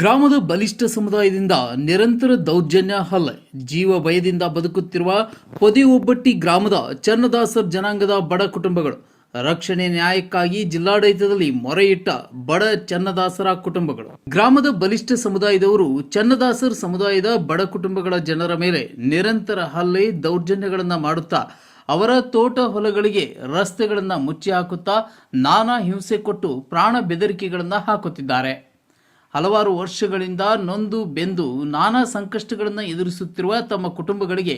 ಗ್ರಾಮದ ಬಲಿಷ್ಠ ಸಮುದಾಯದಿಂದ ನಿರಂತರ ದೌರ್ಜನ್ಯ ಹಲ್ಲೆ. ಜೀವ ಭಯದಿಂದ ಬದುಕುತ್ತಿರುವ ಪೊದೆ ಒಬ್ಬಟ್ಟಿ ಗ್ರಾಮದ ಚನ್ನದಾಸರ್ ಜನಾಂಗದ ಬಡ ಕುಟುಂಬಗಳು ರಕ್ಷಣೆ ನ್ಯಾಯಕ್ಕಾಗಿ ಜಿಲ್ಲಾಡಳಿತದಲ್ಲಿ ಮೊರೆಯಿಟ್ಟ ಬಡ ಚನ್ನದಾಸರ ಕುಟುಂಬಗಳು. ಗ್ರಾಮದ ಬಲಿಷ್ಠ ಸಮುದಾಯದವರು ಚನ್ನದಾಸರ್ ಸಮುದಾಯದ ಬಡ ಕುಟುಂಬಗಳ ಜನರ ಮೇಲೆ ನಿರಂತರ ಹಲ್ಲೆ, ದೌರ್ಜನ್ಯಗಳನ್ನು ಮಾಡುತ್ತಾ, ಅವರ ತೋಟ ಹೊಲಗಳಿಗೆ ರಸ್ತೆಗಳನ್ನು ಮುಚ್ಚಿ ಹಾಕುತ್ತಾ ನಾನಾ ಹಿಂಸೆ ಕೊಟ್ಟು ಪ್ರಾಣ ಬೆದರಿಕೆಗಳನ್ನು ಹಾಕುತ್ತಿದ್ದಾರೆ. ಹಲವಾರು ವರ್ಷಗಳಿಂದ ನೊಂದು ಬೆಂದು ನಾನಾ ಸಂಕಷ್ಟಗಳನ್ನು ಎದುರಿಸುತ್ತಿರುವ ತಮ್ಮ ಕುಟುಂಬಗಳಿಗೆ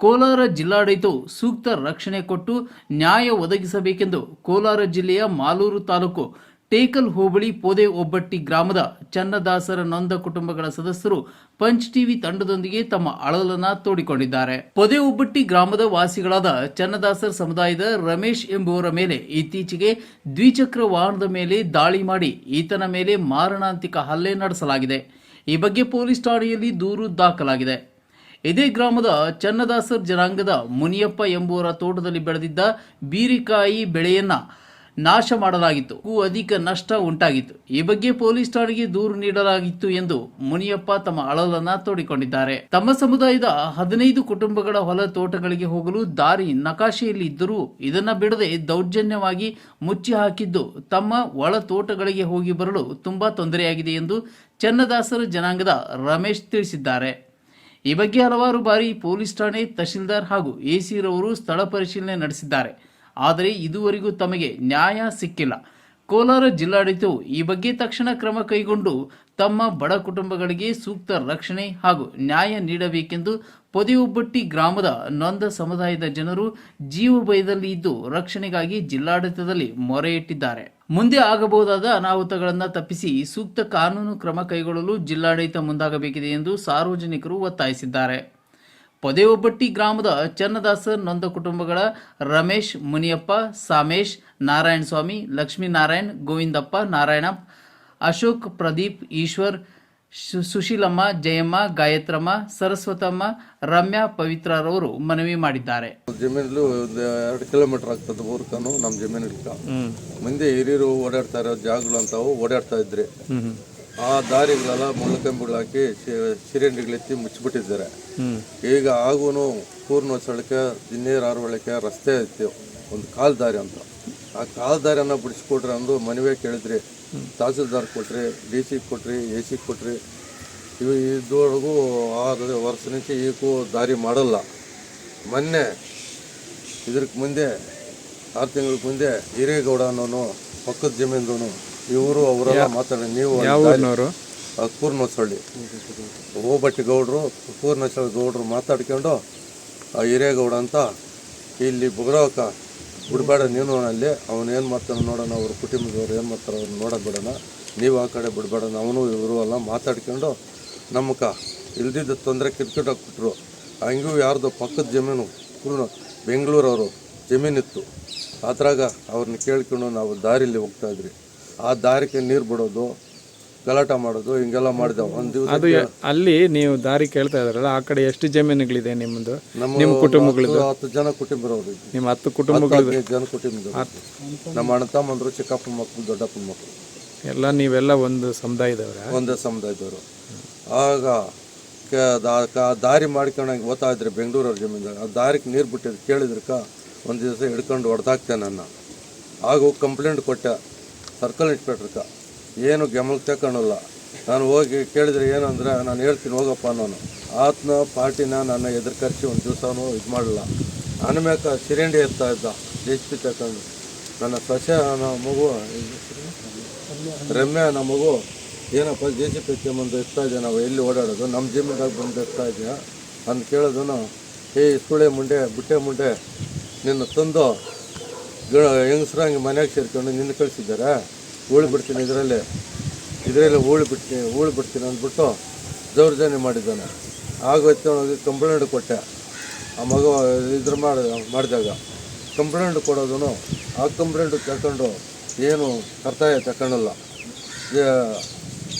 ಕೋಲಾರ ಜಿಲ್ಲಾಡಳಿತವು ಸೂಕ್ತ ರಕ್ಷಣೆ ಕೊಟ್ಟು ನ್ಯಾಯ ಒದಗಿಸಬೇಕೆಂದು ಕೋಲಾರ ಜಿಲ್ಲೆಯ ಮಾಲೂರು ತಾಲೂಕು ಟೇಕಲ್ ಹೋಬಳಿ ಪೋದೆ ಒಬ್ಬಟ್ಟಿ ಗ್ರಾಮದ ಚನ್ನದಾಸರ ನೊಂದ ಕುಟುಂಬಗಳ ಸದಸ್ಯರು ಪಂಚ್ ಟಿವಿ ತಂಡದೊಂದಿಗೆ ತಮ್ಮ ಅಳಲನ್ನ ತೋಡಿಕೊಂಡಿದ್ದಾರೆ. ಪೊದೆ ಒಬ್ಬಟ್ಟಿ ಗ್ರಾಮದ ವಾಸಿಗಳಾದ ಚನ್ನದಾಸರ್ ಸಮುದಾಯದ ರಮೇಶ್ ಎಂಬುವರ ಮೇಲೆ ಇತ್ತೀಚೆಗೆ ದ್ವಿಚಕ್ರ ವಾಹನದ ಮೇಲೆ ದಾಳಿ ಮಾಡಿ ಈತನ ಮೇಲೆ ಮಾರಣಾಂತಿಕ ಹಲ್ಲೆ ನಡೆಸಲಾಗಿದೆ. ಈ ಬಗ್ಗೆ ಪೊಲೀಸ್ ಠಾಣೆಯಲ್ಲಿ ದೂರು ದಾಖಲಾಗಿದೆ. ಇದೇ ಗ್ರಾಮದ ಚನ್ನದಾಸರ್ ಜನಾಂಗದ ಮುನಿಯಪ್ಪ ಎಂಬುವರ ತೋಟದಲ್ಲಿ ಬೆಳೆದಿದ್ದ ಬೀರಿಕಾಯಿ ಬೆಳೆಯನ್ನ ನಾಶ ಮಾಡಲಾಗಿತ್ತು. ಅಧಿಕ ನಷ್ಟ ಉಂಟಾಗಿತ್ತು. ಈ ಬಗ್ಗೆ ಪೊಲೀಸ್ ಠಾಣೆಗೆ ದೂರು ನೀಡಲಾಗಿತ್ತು ಎಂದು ಮುನಿಯಪ್ಪ ತಮ್ಮ ಅಳಲನ್ನ ತೋಡಿಕೊಂಡಿದ್ದಾರೆ. ತಮ್ಮ ಸಮುದಾಯದ ಹದಿನೈದು ಕುಟುಂಬಗಳ ಹೊಲ ತೋಟಗಳಿಗೆ ಹೋಗಲು ದಾರಿ ನಕಾಶೆಯಲ್ಲಿ ಇದ್ದರೂ ಇದನ್ನ ಬಿಡದೆ ದೌರ್ಜನ್ಯವಾಗಿ ಮುಚ್ಚಿ ಹಾಕಿದ್ದು ತಮ್ಮ ಒಳ ತೋಟಗಳಿಗೆ ಹೋಗಿ ಬರಲು ತುಂಬಾ ತೊಂದರೆಯಾಗಿದೆ ಎಂದು ಚನ್ನದಾಸರ ಜನಾಂಗದ ರಮೇಶ್ ತಿಳಿಸಿದ್ದಾರೆ. ಈ ಬಗ್ಗೆ ಹಲವಾರು ಬಾರಿ ಪೊಲೀಸ್ ಠಾಣೆ ತಹಶೀಲ್ದಾರ್ ಹಾಗೂ ಎಸಿ ರವರು ಸ್ಥಳ ಪರಿಶೀಲನೆ ನಡೆಸಿದ್ದಾರೆ. ಆದರೆ ಇದುವರೆಗೂ ತಮಗೆ ನ್ಯಾಯ ಸಿಕ್ಕಿಲ್ಲ. ಕೋಲಾರ ಜಿಲ್ಲಾಡಳಿತವು ಈ ಬಗ್ಗೆ ತಕ್ಷಣ ಕ್ರಮ ಕೈಗೊಂಡು ತಮ್ಮ ಬಡ ಕುಟುಂಬಗಳಿಗೆ ಸೂಕ್ತ ರಕ್ಷಣೆ ಹಾಗೂ ನ್ಯಾಯ ನೀಡಬೇಕೆಂದು ಪೊದೆಯೊಬ್ಬಟ್ಟಿ ಗ್ರಾಮದ ನೊಂದ ಸಮುದಾಯದ ಜನರು ಜೀವ ಭಯದಲ್ಲಿ ಇದ್ದು ರಕ್ಷಣೆಗಾಗಿ ಜಿಲ್ಲಾಡಳಿತದಲ್ಲಿ ಮೊರೆ ಇಟ್ಟಿದ್ದಾರೆ ಮುಂದೆ ಆಗಬಹುದಾದ ಅನಾಹುತಗಳನ್ನು ತಪ್ಪಿಸಿ ಸೂಕ್ತ ಕಾನೂನು ಕ್ರಮ ಕೈಗೊಳ್ಳಲು ಜಿಲ್ಲಾಡಳಿತ ಮುಂದಾಗಬೇಕಿದೆ ಎಂದು ಸಾರ್ವಜನಿಕರು ಒತ್ತಾಯಿಸಿದ್ದಾರೆ. ಪೊದೆಯೊಬ್ಬಟ್ಟಿ ಗ್ರಾಮದ ಚನ್ನದಾಸ ನೊಂದ ಕುಟುಂಬಗಳ ರಮೇಶ್ ಮುನಿಯಪ್ಪ ಸಾಮೇಶ್ ನಾರಾಯಣ ಸ್ವಾಮಿ ಲಕ್ಷ್ಮೀನಾರಾಯಣ್ ಗೋವಿಂದಪ್ಪ ನಾರಾಯಣ ಅಶೋಕ್ ಪ್ರದೀಪ್ ಈಶ್ವರ್ ಸುಶೀಲಮ್ಮ ಜಯಮ್ಮ ಗಾಯತ್ರಮ್ಮ ಸರಸ್ವತಮ್ಮ ರಮ್ಯಾ ಪವಿತ್ರರವರು ಮನವಿ ಮಾಡಿದ್ದಾರೆ. ಜಮೀನಲ್ಲಿ ಒಂದು ಎರಡು ಕಿಲೋಮೀಟರ್ ಆಗ್ತದೆ ಊರ್ಕನು ನಮ್ಮ ಜಮೀನಿಗೆ ಮುಂದೆ ಹಿರಿಯರು ಓಡಾಡ್ತಾ ಇರೋ ಜಾಗಗಳು ಅಂತವು ಓಡಾಡ್ತಾ ಇದ್ರಿ ಆ ದಾರಿಗಳೆಲ್ಲ ಮುಳ್ಳಕಂಬಿಗಳು ಹಾಕಿ ಸಿಲಿಂಡರ್ಗಳೆತ್ತಿ ಮುಚ್ಚಿಬಿಟ್ಟಿದ್ದಾರೆ. ಈಗ ಆಗೂ ಪೂರ್ಣ ಸ್ಥಳಕ್ಕೆ ದಿನ್ನೇರು ಆರುವಳಕ್ಕೆ ರಸ್ತೆ ಐತಿ, ಒಂದು ಕಾಲು ದಾರಿ ಅಂತ. ಆ ಕಾಲು ದಾರಿಯನ್ನು ಬಿಡಿಸ್ಕೊಟ್ರಿ ಅಂದು ಮನವಿ ಕೇಳಿದ್ರಿ. ತಹಸೀಲ್ದಾರ್ ಕೊಟ್ರಿ, ಡಿ ಸಿ ಕೊಟ್ರಿ, ಎ ಸಿ ಕೊಟ್ರಿ. ಇವು ಇದುವರೆಗೂ ಆರು ವರ್ಷ ನಿಂತು ಈಗೂ ದಾರಿ ಮಾಡಲ್ಲ. ಮೊನ್ನೆ ಇದಕ್ಕೆ ಮುಂದೆ, ಆರು ತಿಂಗಳ ಮುಂದೆ ಹಿರೇಗೌಡ ಅನ್ನೋನು ಪಕ್ಕದ ಜಮೀನ್ದವನು ಇವರು ಅವರೆಲ್ಲ ಮಾತಾಡಿ ನೀವು ಕೂರ್ನೋಸಳ್ಳಿ ಓಬಟ್ಟಿ ಗೌಡ್ರು ಕೂರ್ನೋಸಳ್ಳಿ ಗೌಡ್ರು ಮಾತಾಡ್ಕೊಂಡು ಆ ಹಿರೇಗೌಡ ಅಂತ ಇಲ್ಲಿ ಬುಗ್ರವಕ ಬಿಡಬೇಡ ನೀನು ಅಲ್ಲಿ ಅವನು ಏನು ಮಾಡ್ತಾನೆ ನೋಡೋಣ ಅವ್ರ ಕುಟುಂಬದವ್ರು ಏನು ಮಾಡ್ತಾರೆ ಅವ್ರು ನೋಡೋದು ಬಿಡೋಣ. ನೀವು ಆ ಕಡೆ ಬಿಡಬೇಡ ಅವನು ಇವರು ಎಲ್ಲ ಮಾತಾಡ್ಕೊಂಡು ನಮ್ಮಕ ಇಲ್ದಿದ್ದ ತೊಂದರೆ ಕಿರ್ಕಿಟ್ ಹಾಕ್ಬಿಟ್ರು ಹಂಗೂ ಯಾರ್ದು ಪಕ್ಕದ ಜಮೀನು ಪೂರ್ಣ ಬೆಂಗಳೂರವರು ಜಮೀನಿತ್ತು. ಅದ್ರಾಗ ಅವ್ರನ್ನ ಕೇಳ್ಕೊಂಡು ನಾವು ದಾರಿಲಿ ಹೋಗ್ತಾ ಇದ್ರಿ ಆ ದಾರಿಗೆ ನೀರು ಬಿಡೋದು ಗಲಾಟ ಮಾಡೋದು ಹಿಂಗೆಲ್ಲ ಮಾಡಿದೆವು. ಒಂದು ಅದು ದಿವಸ ಯ- ಅಲ್ಲಿ ನೀವು ದಾರಿ ಕೇಳ್ತಾ ಇದಾರಲ್ಲ ಆ ಕಡೆ ಎಷ್ಟು ಜಮೀನುಗಳಿದೆ ನಿಮ್ಮದು ನಿಮ್ಮ ಕುಟುಂಬಗಳದ್ದು? ಹತ್ತು- ಜನ ಕುಟುಂಬರವ್ರು ನಿಮ್ಮ ಹತ್ತು ಕುಟುಂಬಗಳು ಹದಿನೈದು ಜನ ಕುಟುಂಬ ನಮ್ಮ ಅಣ್ಣ ತಮ್ಮಂದ್ರು ಚಿಕ್ಕಪ್ಪನ ಮಕ್ಕಳು ದೊಡ್ಡಪ್ಪನ ಮಕ್ಕಳು. ಎಲ್ಲ ನೀವೆಲ್ಲ ಒಂದು ಸಮುದಾಯದವರ? ಒಂದೇ ಸಮುದಾಯದವರು. ಆಗ ಕ- ದಾ- ಕ- ದಾರಿ ಮಾಡ್ಕೊಂಡಂಗೆ ಓದ್ತಾ ಇದ್ರೆ ಬೆಂಗಳೂರವ್ರ ಜಮೀನ್ದಾಗ ಆ ದಾರಿಗೆ ನೀರು ಬಿಟ್ಟಿದ್ದು ಕೇಳಿದ್ರಕ್ಕ ಒಂದು ದಿವಸ ಹಿಡ್ಕೊಂಡು ಹೊಡೆದಾಕ್ತೆ ನನ್ನ. ಆಗ ಹೋಗಿ ಕಂಪ್ಲೇಂಟ್ ಕೊಟ್ಟೆ. ಸರ್ಕಲ್ ಇಟ್ಬಿಟ್ರಕ್ಕ ಏನು ಗಮನಕ್ಕೆ ತಗೊಳಲ್ಲ ನಾನು ಹೋಗಿ ಕೇಳಿದ್ರೆ ಏನಂದ್ರೆ, ನಾನು ಹೇಳ್ತೀನಿ, ಹೋಗಪ್ಪ ನಾನು ಆತ್ನ ಪಾರ್ಟಿನ ನನ್ನ ಎದುರು ಖರ್ಚು ಒಂದು ದಿವಸನೂ ಇದು ಮಾಡಲ್ಲ ಅನ್ಮ್ಯಾಕ ಸಿರಿಂಡಿ ಎತ್ತಾ ಇದ್ದ ಜೆ ಪಿ ತಗೊಂಡು ನನ್ನ ಸಸ್ಯ ನನ್ನ ಮಗು ರಮ್ಯಾ ನಮ್ಮ ಮಗು, ಏನಪ್ಪ ಜೆ ಸಿ ಪಿ ಕೆಮ್ಮಂದು ಇರ್ತಾ ಇದೆಯಾ? ನಾವು ಎಲ್ಲಿ ಓಡಾಡೋದು? ನಮ್ಮ ಜಿಮ್ಮಿದಾಗ ಬಂದು ಇರ್ತಾ ಇದೆಯಾ? ಅಂತ ಕೇಳೋದನ್ನು ಏ ಸುಳೆ ಮುಂಡೆ, ಬುಟ್ಟೆ ಮುಂಡೆ. ನಿನ್ನ ತಂದು ಹೆಂಗಸ್ರಂಗೆ ಮನೆಯಾಗ ಸೇರ್ಕೊಂಡು ನಿನ್ನ ಕಳಿಸಿದ್ದಾರೆ? ಉಳಿ ಬಿಡ್ತೀನಿ ಇದರಲ್ಲಿ. ಇದರಲ್ಲಿ ಹೂಳು ಬಿಡ್ತೀನಿ ಹೂಳು ಬಿಡ್ತೀನಿ ಅಂದ್ಬಿಟ್ಟು ದೌರ್ಜನ್ಯ ಮಾಡಿದ್ದಾನೆ. ಆಗೋಯ್ತು ಅವನಿಗೆ ಕಂಪ್ಲೇಂಟ್ ಕೊಟ್ಟೆ. ಆ ಮಗ ಇದ್ರ ಮಾಡಿ, ಮಾಡಿದಾಗ ಕಂಪ್ಲೇಂಟ್ ಕೊಡೋದೂ ಆ ಕಂಪ್ಲೇಂಟ್ ತಗೊಂಡು ಏನು ಕರ್ತಾಯ ತಗೊಳಲ್ಲ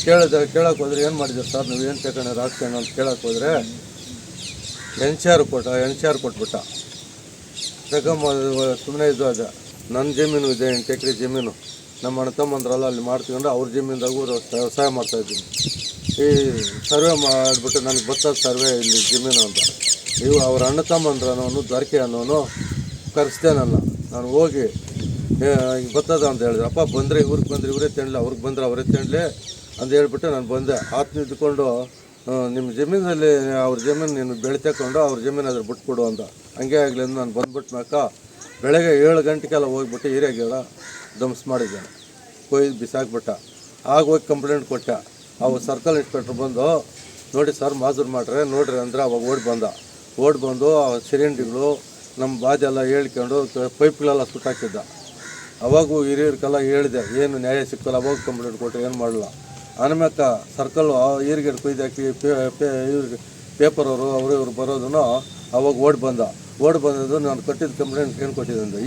ಕೇಳಿದ ಕೇಳಕ್ಕೆ ಹೋದ್ರೆ ಏನು ಮಾಡಿದ್ರು ಸರ್? ನೀವು ಏನು ತಗೊಂಡು ಹಾಕ್ತೇನೆ ಅಂತ ಕೇಳಕ್ಕೆ ಹೋದರೆ ಆರ್ ಕೊಟ್ಟ, ಎನ್ ಸಿ ಆರ್ ಕೊಟ್ಬಿಟ್ಟ. ತಗೊಂಬ ಸುಮ್ಮನೆ ಇದು ಅದ. ನನ್ನ ಜಮೀನು ಇದೆ, ಎಂಟು ಎಕರೆ ಜಮೀನು. ನಮ್ಮ ಅಣ್ಣ ತಮ್ಮಂದ್ರಲ್ಲ ಅಲ್ಲಿ ಮಾಡ್ಕೊಂಡು ಅವ್ರ ಜಮೀನ್ದಾಗೂ ವ್ಯವಸಾಯ ಮಾಡ್ತಾಯಿದ್ದೀನಿ ಈ ಸರ್ವೆ ಮಾಡಿಬಿಟ್ಟು ನನಗೆ ಬರ್ತದ ಸರ್ವೆ ಇಲ್ಲಿ ಜಮೀನು ಅಂತ. ಇವು ಅವ್ರ ಅಣ್ಣ ತಮ್ಮಂದ್ರ ಅನ್ನೋನು ದೊರಕೆ ಅನ್ನೋನು ಕರೆಸ್ದೆ ನನ್ನ ನಾನು ಹೋಗಿ ಬರ್ತದ ಅಂತ ಹೇಳಿದೆ ಅಪ್ಪ, ಬಂದರೆ ಇವ್ರಿಗೆ ಬಂದರೆ ಇವರೇ ತಿನ್ನಲಿ ಅವ್ರಿಗೆ ಬಂದರೆ ಅವರೇ ತಿನ್ನಲಿ ಅಂತ ಹೇಳ್ಬಿಟ್ಟು ನಾನು ಬಂದೆ. ಆತ ನಿಂತ್ಕೊಂಡು ನಿಮ್ಮ ಜಮೀನಲ್ಲಿ ಅವ್ರ ಜಮೀನು ನೀನು ಬೆಳಿತಕೊಂಡು ಅವ್ರ ಜಮೀನು ಅದ್ರ ಬಿಟ್ಕೊಡು ಅಂತ. ಹಂಗೆ ಆಗಲಿ ನಾನು ಬಂದ್ಬಿಟ್ನಾಕ ಬೆಳಗ್ಗೆ ಏಳು ಗಂಟೆಗೆಲ್ಲ ಹೋಗ್ಬಿಟ್ಟು ಹಿರಿಯಾಗಿಲ್ಲ ಧ್ವಂಸ ಮಾಡಿದ್ದಾನೆ ಕೊಯ್ದು ಬಿಸಾಕ್ಬಿಟ್ಟ. ಆಗ ಹೋಗಿ ಕಂಪ್ಲೇಂಟ್ ಕೊಟ್ಟೆ. ಅವು ಸರ್ಕಲ್ ಇನ್ಸ್ಪೆಕ್ಟ್ರ್ ಬಂದು, ನೋಡಿ ಸರ್, ಮಾಜೂರು ಮಾಡ್ರೆ, ನೋಡ್ರಿ ಅಂದ್ರೆ ಅವಾಗ ಓಡಿ ಬಂದ. ಓಡಿ ಬಂದು ಆ ಸಿಲಿಂಡ್ರಿಗಳು ನಮ್ಮ ಬಾಧೆ ಎಲ್ಲ ಹೇಳ್ಕೊಂಡು ಪೈಪ್ಗಳೆಲ್ಲ ಸುಟ್ಟಾಕಿದ್ದ. ಅವಾಗೂ ಹಿರಿಯರಿಗೆಲ್ಲ ಹೇಳಿದೆ, ಏನು ನ್ಯಾಯ ಸಿಕ್ಕಲ್ಲ ಅವಾಗ ಕಂಪ್ಲೇಂಟ್ ಕೊಟ್ಟರೆ ಏನು ಮಾಡಲ್ಲ ಅನ್ಮ್ಯಾಕ ಸರ್ಕಲ್ ಈರ್ಗೆಡ್ ಕೊಯ್ದಾಕಿ ಪೇ ಪೇ, ಇವ್ರಿಗೆ, ಪೇಪರವರು, ಅವರು ಇವ್ರು ಬರೋದನ್ನು ಅವಾಗ ಓಡಿ ಬಂದ. ಓಡಿ ಬಂದದ್ದು ನಾನು ಕೊಟ್ಟಿದ್ದ ಕಂಪ್ಲೇಂಟ್ ಏನು ಕೊಟ್ಟಿದ್ದೆ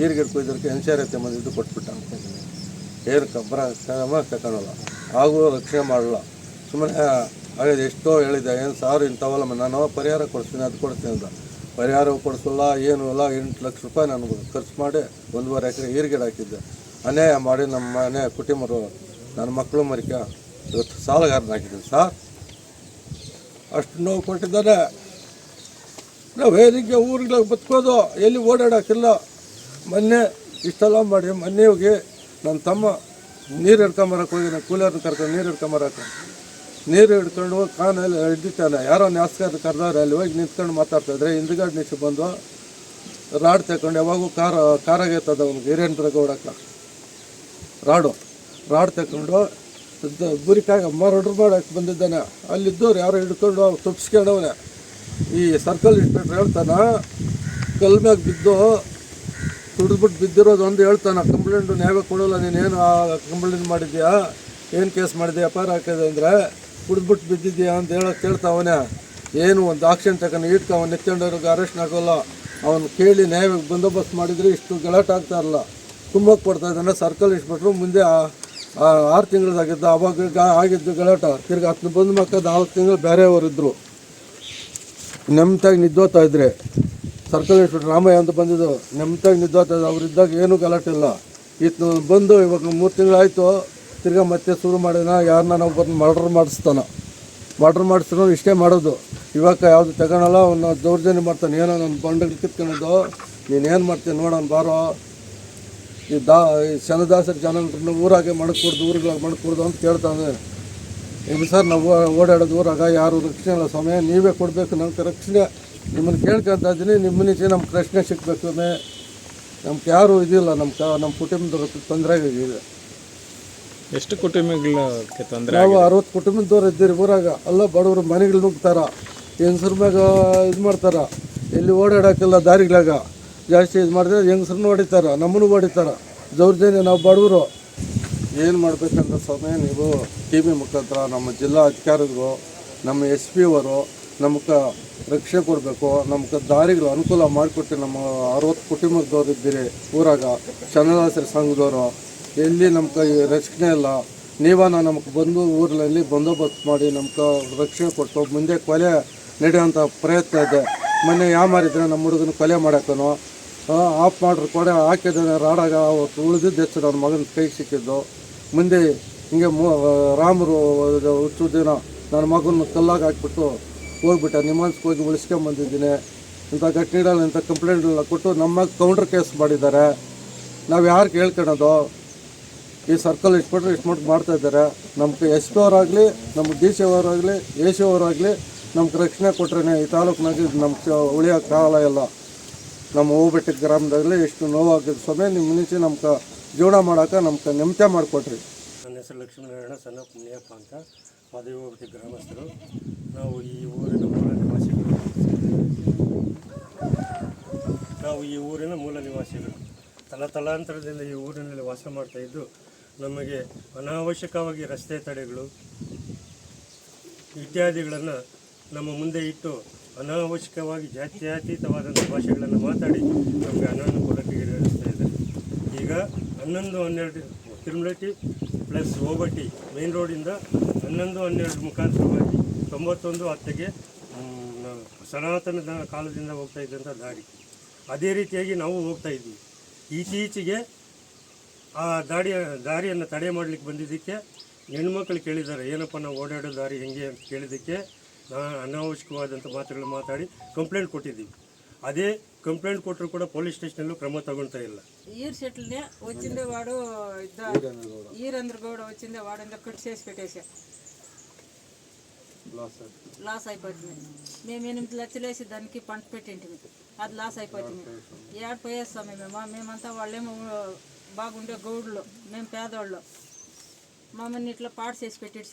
ಎನ್ ಸಿ ಆರ್ ಎತ್ತೆ ಬಂದಿದ್ದು ಕೊಟ್ಬಿಟ್ಟ ಅನ್ಕೊಂಡಿದ್ದೀನಿ. ಏನು ಕಬ್ಬರ ಕ್ರಮ ತಗೊಳಲ್ಲ. ಹಾಗೂ ರಕ್ಷಣೆ ಮಾಡಲ್ಲ. ಸುಮ್ಮನೆ ಹಾಗೆ ಎಷ್ಟೋ ಹೇಳಿದ್ದೆ, ಏನು ಸಾವಿರ ಇಂಥವಲ್ಲ ನಾನು ಪರಿಹಾರ ಕೊಡಿಸ್ತೀನಿ, ಅದು ಕೊಡ್ತೀನಿ ಅಂತ. ಪರಿಹಾರ ಕೊಡಿಸಲ್ಲ, ಏನೂ ಇಲ್ಲ, ಎಂಟು ಲಕ್ಷ ರೂಪಾಯಿ ನಾನು ಖರ್ಚು ಮಾಡಿ ಒಂದೂವರೆ ಎಕರೆ ಈರ್ಗಿಡ ಹಾಕಿದ್ದೆ. ಅನ್ಯಾಯ ಮಾಡಿ ನಮ್ಮ ಮನೆ ಕುಟುಂಬರು, ನನ್ನ ಮಕ್ಕಳು ಮರಿಕ ಇವತ್ತು ಸಾಲಗಾರನಾಗಿದ್ದೀನಿ, ಸರ್. ಅಷ್ಟು ನೋವು ಕೊಟ್ಟಿದ್ದಾರೆ. ನಾವು ಹೇರಿಗೆ ಊರಿಗೆ ಬದುಕೋದು ಎಲ್ಲಿ ಓಡಾಡೋಕ್ಕಿಲ್ಲ. ಮೊನ್ನೆ ಇಷ್ಟೆಲ್ಲ ಮಾಡಿ, ಮೊನ್ನೆ ಹೋಗಿ ನನ್ನ ತಮ್ಮ ನೀರು ಹಿಡ್ಕೊಂಬರಕ್ಕೆ ಹೋಗಿದ್ದೆ ಕೂಲರ್ನ ಕರ್ಕೊಂಡು ನೀರು ಹಿಡ್ಕೊಂಬರಕ್ಕೆ ನೀರು ಹಿಡ್ಕೊಂಡು ಕಾನಲ್ಲಿ ಹಿಡಿತಾನೆ ಯಾರೋ ನ್ಯಾಸ್ಕಾರ ಕರೆದವ್ರೆ, ಅಲ್ಲಿ ಹೋಗಿ ನಿಂತ್ಕೊಂಡು ಮಾತಾಡ್ತಾಯಿದ್ರೆ ಹಿಂದ್ಗಡೆ ನಿಂತು ಬಂದು ರಾಡ್ ತಗೊಂಡು ಯಾವಾಗೂ ಕಾರ ಕಾರಾಗೈತದ ಅವ್ನಿಗೆ ಹಿರೇಂದ್ರ ಗೌಡಕ್ಕ ರಾಡು. ರಾಡ್ ತಗೊಂಡು ಬುರಿಕಾಗ ಮರಡ್ರು ಮಾಡಕ್ಕೆ ಬಂದಿದ್ದಾನೆ. ಅಲ್ಲಿದ್ದವ್ರು ಯಾರೋ ಹಿಡ್ಕೊಂಡು ಅವ್ರು ಈ ಸರ್ಕಲ್ ಇನ್ಸ್ಪೆಕ್ಟರ್ ಹೇಳ್ತಾನೆ ಕಲ್ ಮ್ಯಾಗ ಬಿದ್ದು ತುಡಿದ್ಬಿಟ್ಟು ಬಿದ್ದಿರೋದು ಒಂದು ಹೇಳ್ತಾನೆ ಕಂಪ್ಲೇಂಟು ನ್ಯಾಯ ಕೊಡೋಲ್ಲ, ನೀನೇನು ಕಂಪ್ಲೇಂಟ್ ಮಾಡಿದ್ಯಾ? ಏನು ಕೇಸ್ ಮಾಡಿದ್ಯಾ? ಅಪಾರ ಹಾಕಿದೆ ಅಂದರೆ ಕುಡಿದ್ಬಿಟ್ಟು ಬಿದ್ದಿದ್ಯಾ ಅಂತ ಹೇಳೋಕೆ ಕೇಳ್ತಾವನೆ ಏನು, ಒಂದು ಆಕ್ಷನ್ ತಗೊಂಡು ಇಟ್ಕ, ಅವ್ನು ನಿತ್ಕೊಂಡವ್ರಿಗೆ ಅರೆಸ್ಟ್ ಆಗೋಲ್ಲ ಅವನು ಕೇಳಿ ನ್ಯಾಯ ಬಂದೋಬಸ್ತ್ ಮಾಡಿದರೆ ಇಷ್ಟು ಗಲಾಟೆ ಆಗ್ತಾ ಇರಲ್ಲ. ತುಂಬಕ್ಕೆ ಕೊಡ್ತಾ ಇದ್ದಾನೆ ಸರ್ಕಲ್ ಇನ್ಸ್ಪೆಕ್ಟ್ರು ಮುಂದೆ ಆರು ತಿಂಗಳದಾಗಿದ್ದ, ಅವಾಗ ಆಗಿದ್ದು ಗಲಾಟ. ತಿರ್ಗಿ ಹತ್ತು ಬಂದು ಮಕ್ಕಳು ನಾಲ್ಕು ತಿಂಗಳು ಬೇರೆಯವರಿದ್ದರು ನೆಮ್ಮತಾಗಿ ನಿದ್ದೋತಾ ಇದ್ರೆ ಸರ್ಕಲ್ ಇನ್ಸ್ಪೆಕ್ಟರ್ ರಾಮಯ್ಯ ಅಂತ ಬಂದಿದ್ದು ನೆಮ್ಮತಾಗಿ ನಿದ್ದೋತಾ ಇದ್ದ ಅವ್ರಿದ್ದಾಗ ಏನೂ ಗಲಾಟೆ ಇಲ್ಲ. ಬಂದು ಇವಾಗ ಮೂರು ತಿಂಗಳಾಯಿತು, ತಿರ್ಗಾ ಮತ್ತೆ ಶುರು ಮಾಡಿದ ಯಾರನ್ನ ನಾವು ಬಂದು ಮರ್ಡ್ರ್ ಮಾಡಿಸ್ತಾನ. ಮರ್ಡ್ರ್ ಮಾಡಿಸ್ತಾನೋ ಇಷ್ಟೇ ಮಾಡೋದು. ಇವಾಗ ಯಾವುದು ತಗೊಳಲ್ಲ ಅವನ್ನ ದೌರ್ಜನ್ಯ ಮಾಡ್ತಾನೆ. ಏನೋ ನನ್ನ ಬಂಡಗಳು ಕಿತ್ಕೊಳ್ಳೋದು ನೀನೇನು ಮಾಡ್ತೀನಿ ನೋಡೋಣ, ಬಾರೋ. ಈ ದಾ, ಈ ಶನದಾಸರ ಜನ ಊರಾಗೆ ಮಣಕ್ಕೊಡ್ದು ಊರುಗಳಾಗ ಮಣಕ್ಕೊಡ್ದು ಅಂತ ಕೇಳ್ತಾನೆ. ಇದು ಸರ್ ನಾವು ಓಡಾಡೋದು ರಗ ಯಾರು ರಕ್ಷಣೆ ಇಲ್ಲ. ಸಮಯ ನೀವೇ ಕೊಡಬೇಕು. ನಮ್ಗೆ ರಕ್ಷಣೆ ನಿಮ್ಮನ್ನು ಕೇಳ್ಕೊಂತ ಇದ್ದೀನಿ. ನಿಮ್ಮ ನಿಚೆ ನಮ್ಗೆ ರಕ್ಷಣೆ ಸಿಗಬೇಕು. ಮೇ ನಮ್ಗೆ ಯಾರು ಇದಿಲ್ಲ. ನಮ್ಮ ಕ ನಮ್ಮ ಕುಟುಂಬದ ತೊಂದರೆ ಆಗಿದೆ. ಎಷ್ಟು ಕುಟುಂಬಗಳ ತೊಂದರೆ ನಾವು ಅರವತ್ತು ಕುಟುಂಬದವ್ರು ಇದ್ದೀರಿ ಊರಾಗ. ಅಲ್ಲ ಬಡವರು ಮನೆಗಳು ನುಗ್ತಾರ. ಹೆಂಗಸ್ರ ಮ್ಯಾಗ ಇದು ಮಾಡ್ತಾರ. ಎಲ್ಲಿ ಓಡಾಡೋಕ್ಕೆಲ್ಲ ದಾರಿಗಳಾಗ. ಜಾಸ್ತಿ ಇದು ಮಾಡಿದ್ರೆ ಹೆಂಗಸ್ರನ್ನ ಹೊಡಿತಾರ. ನಮ್ಮನ್ನು ಹೊಡಿತಾರ. ದೌರ್ಜನ್ಯ. ನಾವು ಬಡವರು. ಏನು ಮಾಡಬೇಕಂತ ಸಮಯ ನೀವು ಟಿ ವಿ ಮುಖಾಂತರ ನಮ್ಮ ಜಿಲ್ಲಾ ಅಧಿಕಾರಿಗಳು, ನಮ್ಮ ಎಸ್ ಪಿ ಅವರು ನಮ್ಗೆ ರಕ್ಷೆ ಕೊಡಬೇಕು ನಮ್ಗೆ ದಾರಿಗಳು ಅನುಕೂಲ ಮಾಡಿಕೊಟ್ಟು ನಮ್ಮ ಅರವತ್ತು ಕುಟುಂಬದವ್ರು ಇದ್ದೀರಿ, ಊರಾಗ ಚನ್ನದಾಸರಿ ಸಂಘದವರು. ಎಲ್ಲಿ ನಮ್ಗೆ ರಕ್ಷಣೆ ಇಲ್ಲ ನೀವನ್ನು ನಮ್ಗೆ ಬಂದು ಊರಲ್ಲಿ ಬಂದೋಬಸ್ತ್ ಮಾಡಿ ನಮ್ಗೆ ರಕ್ಷಣೆ ಕೊಟ್ಟು ಮುಂದೆ ಕೊಲೆ ನಡೆಯುವಂಥ ಪ್ರಯತ್ನ ಇದೆ. ಮೊನ್ನೆ ಯಾವ ಮಾರಿದ್ರೆ ನಮ್ಮ ಹುಡುಗನ ಕೊಲೆ ಮಾಡೋಕ್ಕೂ ಆಫ್ ಮಾಡ್ರು ಕೊಡೆ ಹಾಕಿದ್ದಾನೆ ರಾಡಾಗ ಅವತ್ತು ಉಳಿದಿದ್ದು ಹೆಚ್ಚು, ನನ್ನ ಮಗನ ಕೈ ಸಿಕ್ಕಿದ್ದು. ಮುಂದೆ ಹಿಂಗೆ ರಾಮರು ಹುಚ್ಚು ದಿನ ನನ್ನ ಮಗನ ಕಲ್ಲಾಗ ಹಾಕ್ಬಿಟ್ಟು ಹೋಗ್ಬಿಟ್ಟ. ನಿಮ್ಮನ್ಸ್ಗೆ ಹೋಗಿ ಉಳಿಸ್ಕೊಂಬಂದಿದ್ದೀನಿ ಇಂಥ ಘಟನೆಗಳಲ್ಲಿ ಇಂಥ ಕಂಪ್ಲೇಂಟ್ಗಳನ್ನ ಕೊಟ್ಟು ನಮ್ಮ ಕೌಂಟ್ರ್ ಕೇಸ್ ಮಾಡಿದ್ದಾರೆ. ನಾವು ಯಾರು ಕೇಳ್ಕೊಳೋದು? ಈ ಸರ್ಕಲ್ ಇಷ್ಟು ಮಟ್ಟ ಮಾಡ್ತಾ ಇದ್ದಾರೆ. ನಮ್ಗೆ ಎಸ್ ಪಿ ಅವರಾಗಲಿ ನಮ್ಮ ಡಿ ಸಿ ಅವರಾಗಲಿ ಎ ಸಿ ಅವರಾಗಲಿ ನಮ್ಗೆ ರಕ್ಷಣೆ ಕೊಟ್ರೇ ಈ ತಾಲೂಕಿನಾಗ ನಮ್ಗೆ ಉಳಿಯೋ ಕಾಲ ಇಲ್ಲ ನಮ್ಮ ಹೂಬೆಟ್ಟಿ ಗ್ರಾಮದಾಗಲಿ ಎಷ್ಟು ನೋವಾಗಿದ್ದ ಸಮಯ ನಿಮ್ಮ ಮುಂಚೆ ನಮ್ಗೆ ಜೀವನ ಮಾಡೋಕೆ ನಮ್ಗೆ ನೆಮ್ಮದಿ ಮಾಡಿಕೊಟ್ರಿ. ನನ್ನ ಹೆಸರು ಲಕ್ಷ್ಮೀನಾರಾಯಣ ಸಣ್ಣ ಪುಣ್ಯಪ್ಪ ಅಂತ. ಮದುವೆ ಗ್ರಾಮಸ್ಥರು. ನಾವು ಈ ಊರಿನ ಮೂಲ ನಿವಾಸಿಗಳು. ನಾವು ಈ ಊರಿನ ಮೂಲ ನಿವಾಸಿಗಳು. ತಲತಲಾಂತರದಿಂದ ಈ ಊರಿನಲ್ಲಿ ವಾಸ ಮಾಡ್ತಾ ಇದ್ದು, ನಮಗೆ ಅನಾವಶ್ಯಕವಾಗಿ ರಸ್ತೆ ತಡೆಗಳು ಇತ್ಯಾದಿಗಳನ್ನು ನಮ್ಮ ಮುಂದೆ ಇಟ್ಟು ಅನಾವಶ್ಯಕವಾಗಿ ಜಾತ್ಯಾತೀತವಾದಂಥ ಭಾಷೆಗಳನ್ನು ಮಾತಾಡಿ ನಮಗೆ ಅನಾನುಕೂಲಕ್ಕೆ ಈಡೇರಿಸ್ತಾ ಇದೆ ಈಗ ಹನ್ನೊಂದು, ಹನ್ನೆರಡು ತಿರುಮಲಟ್ಟಿ ಪ್ಲಸ್ ಓಬಟ್ಟಿ ಮೇನ್ ರೋಡಿಂದ ಹನ್ನೊಂದು, ಹನ್ನೆರಡು ಮುಖಾಂತರವಾಗಿ ತೊಂಬತ್ತೊಂದು ಹತ್ತಿಗೆ ಸನಾತನ ಕಾಲದಿಂದ ಹೋಗ್ತಾ ಇದ್ದಂಥ ದಾರಿ. ಅದೇ ರೀತಿಯಾಗಿ ನಾವು ಹೋಗ್ತಾ ಇದ್ದೀವಿ ಇತ್ತೀಚೆಗೆ ಆ ದಾಡಿಯ ದಾರಿಯನ್ನು ತಡೆ ಮಾಡಲಿಕ್ಕೆ ಬಂದಿದ್ದಕ್ಕೆ ಹೆಣ್ಮಕ್ಳು ಕೇಳಿದ್ದಾರೆ, ಏನಪ್ಪ ನಾವು ಓಡಾಡೋ ದಾರಿ ಹೆಂಗೆ? ಅಂತ ಕೇಳಿದ್ದಕ್ಕೆ ಅನಾವಶ್ಯಕವಾದಂಥ ಮಾತುಗಳು ಮಾತಾಡಿ ಕಂಪ್ಲೇಂಟ್ ಕೊಟ್ಟಿದ್ದೀವಿ. అదే కంప్లైంట్ కొట్టరు కూడా పోలీస్ స్టేషన్లో క్రమ తగులుతా ಇಲ್ಲ ఈర్ సెటిల్నే వచ్చిందే వాడు ఇద్ద ఈరంద్ర గౌడ వచ్చిందే వాడు ఎంత కట్ చేసి పెట్టేసా లాస్ అయిపోతుంది మేము ఎనిమిది లక్షలు వేసి దానికి పంట పెట్టింటిమి అది లాస్ అయిపోతుంది ఏడు పోయేస్తాం మేము మేమంతా వాళ్ళేమో బాగుండే గౌడ్లు మేము పేదవాళ్ళు మమ్మల్ని ఇట్లా పాడు చేసి పెట్టి